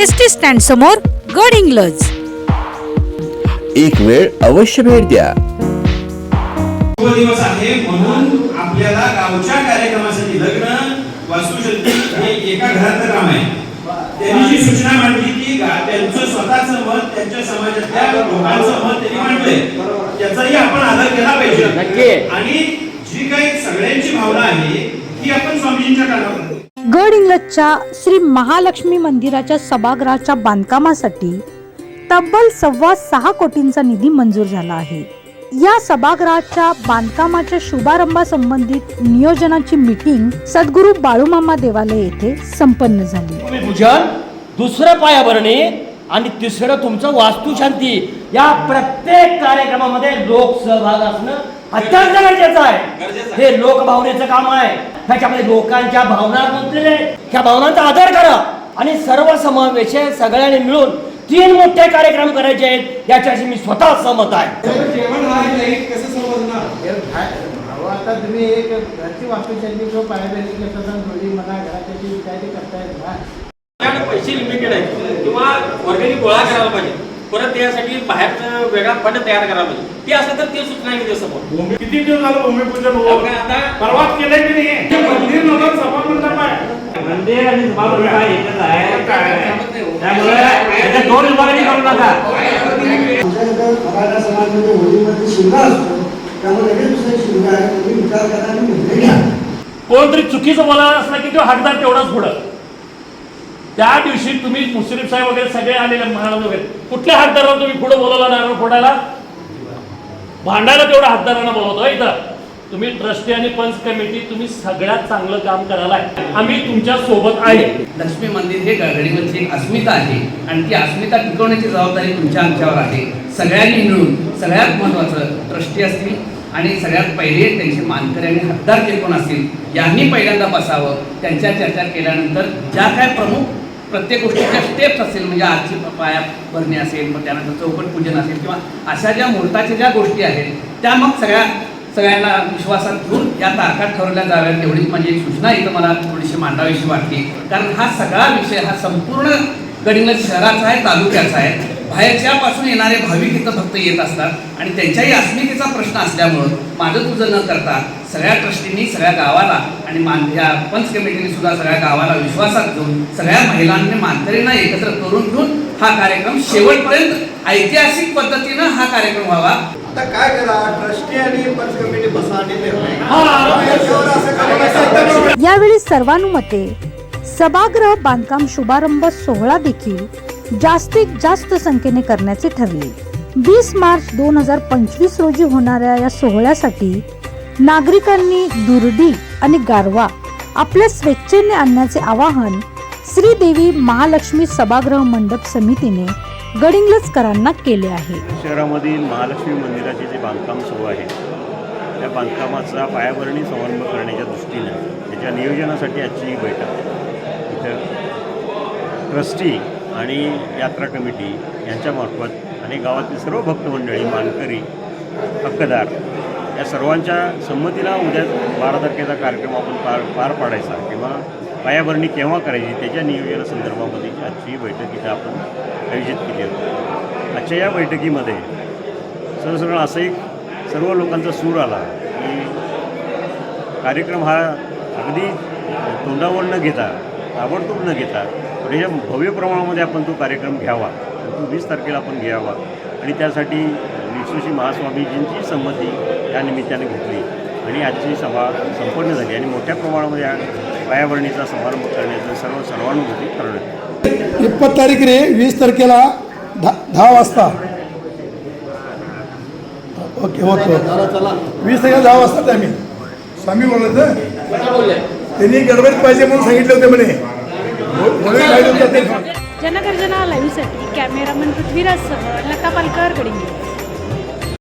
S T stand समोर गड इंग्लज. एक वेळ अवश्य भेट द्या. शुभ दिवस आहे म्हणून आपल्याला गावच्या कार्यक्रमासाठी लग्न वास्तुशांती हे एका घरातलं काम आहे. त्यांनी जी सूचना मांडली की त्यांचं स्वतःचं मत त्यांच्या समाजातल्या लोकांचं मत त्यांनी मांडलंय. त्याचाही आपण आदर केला पाहिजे. आणि जी काही सगळ्यांची भावना आहे आपण स्वामीजींच्या. गड इंग्लजच्या श्री महालक्ष्मी मंदिराच्या सभागृहाच्या बांधकामासाठी तब्बल सव्वा सहा कोटींचा निधी मंजूर झाला आहे. या सभागृहाच्या बांधकामाच्या शुभारंभासंबंधित नियोजनाची मीटिंग सद्गुरू बाळूमामा देवालय येथे संपन्न झाली. दुसरं पायाभरणी आणि तिसरं तुमचं वास्तुशांती. या प्रत्येक कार्यक्रमामध्ये लोक सहभाग असणं अत्यंत गरजेचं आहे. हे लोकभावनेचं काम आहे. त्याच्यामध्ये लोकांच्या भावना गुंतलेल्या आहेत. त्या भावनांचा आदर करा आणि सर्व समावेश सगळ्यांनी मिळून तीन मोठे कार्यक्रम करायचे आहेत. याच्याशी मी स्वतः सहमत आहे. आता तुम्ही एक घरची किंवा करतायत ना? पैसे लिमिटेड आहेत. किंवा वर्गणी गोळा करायला पाहिजे. परत त्यासाठी बाहेरचं वेगळा फंड तयार करायला पाहिजे ते असलं तर ते सूचना येते समोर किती दिवस झालं भूमिपूजन आता परवाच केलंय की नाही? मंदिर नव्हतं सभा मंडप आहे. मंदिर आणि सभागृह हा एकच आहे. त्यामुळे याच्या दोन विभागांनी करू नका. आमच्याकडे मराठा समाजमध्ये होळीमध्ये शिमगा असतो. त्यामुळे लगेच दुसरा शिमगा आहे. तुम्ही विचार करा आणि निर्णय घ्या. कोणतरी चुकीचं बोलायला असला की तो हकदार तेवढाच पुढं. त्या दिवशी तुम्ही मुश्रीफ साहेब वगैरे सगळे आलेले महाराज वगैरे कुठल्या हातदारावर तुम्ही पुढे बोलवला नारळ फोडायला? भांडायला तेवढा हातदारांना बोलवतो इथं. तुम्ही ट्रस्टी आणि पंच कमिटी तुम्ही सगळ्यात चांगलं काम करायला आम्ही तुमच्यासोबत आहे. लक्ष्मी मंदिर हे गडगडीवरची एक अस्मिता आहे. आणि ती अस्मिता टिकवण्याची जबाबदारी तुमच्या आमच्यावर आहे. सगळ्यांनी मिळून सगळ्यात महत्त्वाचं ट्रस्टी असतील आणि सगळ्यात पहिले त्यांचे मानकरी आणि हद्दार जे कोण असतील यांनी पहिल्यांदा बसावं. त्यांच्या चर्चा केल्यानंतर ज्या काय प्रमुख प्रत्येक गोष्टीच्या स्टेप्स असेल म्हणजे आजची पाया भरणी असेल मग त्यानंतर चौकट पूजन असेल किंवा अशा ज्या मुहूर्ताच्या ज्या गोष्टी आहेत त्या मग सगळ्या सगळ्यांना विश्वासात घेऊन या तारखा ठरवल्या जाव्यात एवढीच माझी एक सूचना इथं मला थोडीशी मांडावीशी वाटते कारण हा सगळा विषय हा संपूर्ण गडिंग्लज शहराचा आहे तालुक्याचा आहे. बाहेरच्यापासून येणारे भाविक इथं फक्त येत असतात आणि त्यांच्याही अस्मितेचा प्रश्न असल्यामुळं माझं तुझं न करता सगळ्या ट्रस्टींनी सगळ्या गावाला आणि मान या पंच कमिटीने सुद्धा सगळ्या गावाला विश्वासात घेऊन सगळ्या महिलांनी मानकरींना एकत्र करून घेऊन हा कार्यक्रम शेवटपर्यंत ऐतिहासिक पद्धतीनं हा कार्यक्रम व्हावा. आता काय करा ट्रस्टी आणि पंच कमिटी बसा आणि निर्णय याच्यावर असं करायचं यावेळी सर्वानुमते सभागृह बांधकाम शुभारंभ सोहळा देखील जास्तीत जास्त संख्येने करण्याचे ठरले. वीस मार्च दोन हजार पंचवीस रोजी होणाऱ्या या सोहळ्यासाठी नागरिकांनी दुर्डी आणि गारवा आपल्या स्वेच्छेने आणण्याचे आवाहन श्रीदेवी महालक्ष्मी सभागृह मंडप समितीने गडिंगलजकरांना केले आहे. शहरामधील महालक्ष्मी मंदिराचे जे बांधकाम सुरू आहे त्या बांधकामाचा पायाभरणी समारंभ करण्याच्या दृष्टीनं त्याच्या नियोजनासाठी आजची ही बैठक. इथं ट्रस्टी आणि यात्रा कमिटी यांच्यामार्फत आणि गावातील सर्व भक्तमंडळी मानकरी हक्कदार या सर्वांच्या संमतीला उद्या बारा तारखेचा कार्यक्रम आपण पार पार पाडायचा किंवा पायाभरणी केव्हा करायची त्याच्या नियोजनासंदर्भामध्ये आजची बैठक इथं आपण आयोजित केली होती. आजच्या या बैठकीमध्ये सरसरळ असं एक सर्व लोकांचा सूर आला की कार्यक्रम हा अगदी तोंडावर न घेता ताबडतोब न घेता थोड्याशा भव्य प्रमाणामध्ये आपण तो कार्यक्रम घ्यावा. तो वीस तारखेला आपण घ्यावा. आणि त्यासाठी विश्वशी महास्वामीजींची संमती या निमित्ताने घेतली. आणि आजची सभा संपन्न झाली आणि मोठ्या प्रमाणामध्ये पायाभरणीचा समारंभ करण्याचं सर्व सर्वानुभूती करण्यात इप्पत तारीख रे वीस तारखेला दहा दहा वाजता. ओके ओके वीस तारखेला दहा वाजता आम्ही. स्वामी बोलत त्यांनी गडबडीत पाहिजे म्हणून सांगितले होते म्हणे. जनगर्जना लाईव्हसाठी कॅमेरामन पृथ्वीराज सह लता पालकर गडिंग.